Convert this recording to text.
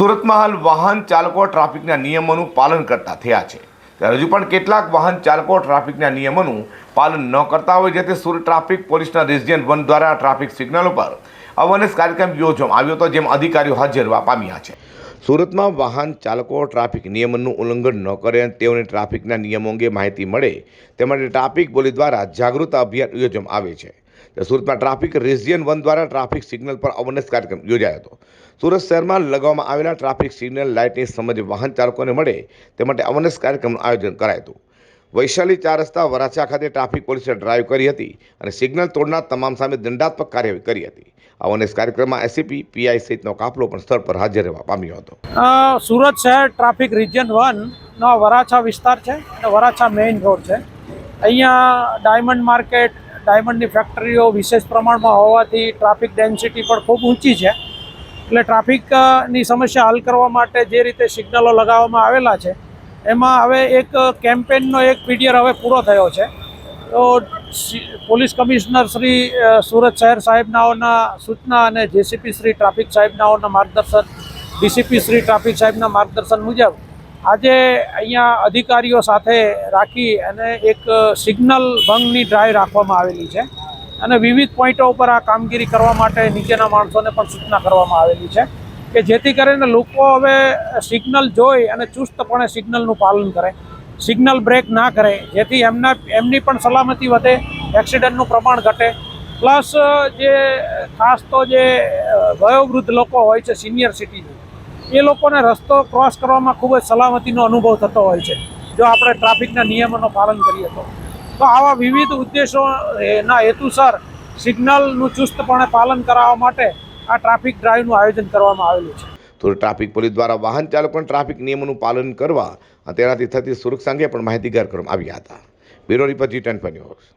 સુરતમાં હાલ વાહન ચાલકો ટ્રાફિકના નિયમોનું પાલન કરતા થયા છે. ત્યારે હજુ પણ કેટલાક વાહન ચાલકો ટ્રાફિકના નિયમોનું પાલન ન કરતા હોય, જેથી સુરત ટ્રાફિક પોલીસના રિજિયન વન દ્વારા ટ્રાફિક સિગ્નલો પર અવેરનેસ કાર્યક્રમ યોજવામાં આવ્યો હતો, જેમ અધિકારીઓ હાજર રહેવા પામ્યા છે. સુરતમાં વાહન ચાલકો ટ્રાફિક નિયમનનું ઉલ્લંઘન ન કરે અને તેઓને ટ્રાફિકના નિયમો અંગે માહિતી મળે, તે માટે ટ્રાફિક પોલીસ દ્વારા જાગૃતતા અભિયાન યોજવામાં આવે છે. સુરતમાં ટ્રાફિક રિજિયન વન દ્વારા ટ્રાફિક સિગ્નલ પર અવરનેસ કાર્યક્રમ યોજાયો હતો. સુરત શહેરમાં લગાવવામાં આવેલા ટ્રાફિક સિગ્નલ લાઇટની સમજ વાહન ચાલકોને મળે તે માટે અવરનેસ કાર્યક્રમનું આયોજન કરાયું હતું. વૈશાલી ચાર રસ્તા વરાછા ખાતે ટ્રાફિક પોલીસે ડ્રાઈવ કરી હતી અને સિગ્નલ તોડનાર તમામ સામે દંડાત્મક કાર્યવાહી કરી હતી. અવરનેસ કાર્યક્રમમાં એસીપી પીઆઈ સહિતનો કાફલો પણ સ્થળ પર હાજર રહેવા પામ્યો હતો. સુરત શહેર ટ્રાફિક રિજિયન વનનો વરાછા વિસ્તાર છે અને વરાછા મેઇન રોડ છે. અહીંયા ડાયમંડ માર્કેટ ડાયમંડની ફેક્ટરીઓ વિશેષ પ્રમાણમાં હોવાથી ટ્રાફિક ડેન્સિટી પણ ખૂબ ઊંચી છે. એટલે ટ્રાફિકની સમસ્યા હલ કરવા માટે જે રીતે સિગ્નલો લગાવવામાં આવેલા છે, એમાં હવે એક કેમ્પેનનો એક પીરિયડ હવે પૂરો થયો છે. તો પોલીસ કમિશનર શ્રી સુરત શહેર સાહેબનાઓના સૂચના અને જેસીપી શ્રી ટ્રાફિક સાહેબનાઓના માર્ગદર્શન, ડીસીપી શ્રી ટ્રાફિક સાહેબના માર્ગદર્શન મુજબ આજે અહીંયા અધિકારીઓ સાથે રાખી અને એક સિગ્નલ ભંગની ડ્રાઈવ રાખવામાં આવેલી છે. અને વિવિધ પોઈન્ટો ઉપર આ કામગીરી કરવા માટે નીચેના માણસોને પણ સૂચના કરવામાં આવેલી છે કે જેથી કરીને લોકો હવે સિગ્નલ જોઈ અને ચુસ્તપણે સિગ્નલનું પાલન કરે, સિગ્નલ બ્રેક ના કરે, જેથી એમના, એમની પણ સલામતી વધે, એક્સિડન્ટનું પ્રમાણ ઘટે. પ્લસ જે ખાસ તો જે વયોવૃદ્ધ લોકો હોય છે, સિનિયર સિટીઝન એ લોકોને રસ્તો ક્રોસ કરવામાં ખૂબ જ સલામતીનો અનુભવ થતો હોય છે. જો આપણે ટ્રાફિકના નિયમોનું પાલન કરીએ તો. તો આવા વિવિધ ઉદ્દેશો એ, ના હેતુસર સિગ્નલનું ચુસ્તપણે પાલન કરાવવા માટે આ ટ્રાફિક ડ્રાઈવનું આયોજન કરવામાં આવેલું છે. તો ટ્રાફિક પોલીસ દ્વારા વાહન ચાલકોને ટ્રાફિક નિયમોનું પાલન કરવા તેનાથી થતી સુરક્ષા અંગે પણ માહિતીગાર કરવામાં આવ્યા હતા. બ્યુરો રિપોર્ટ જી ટેન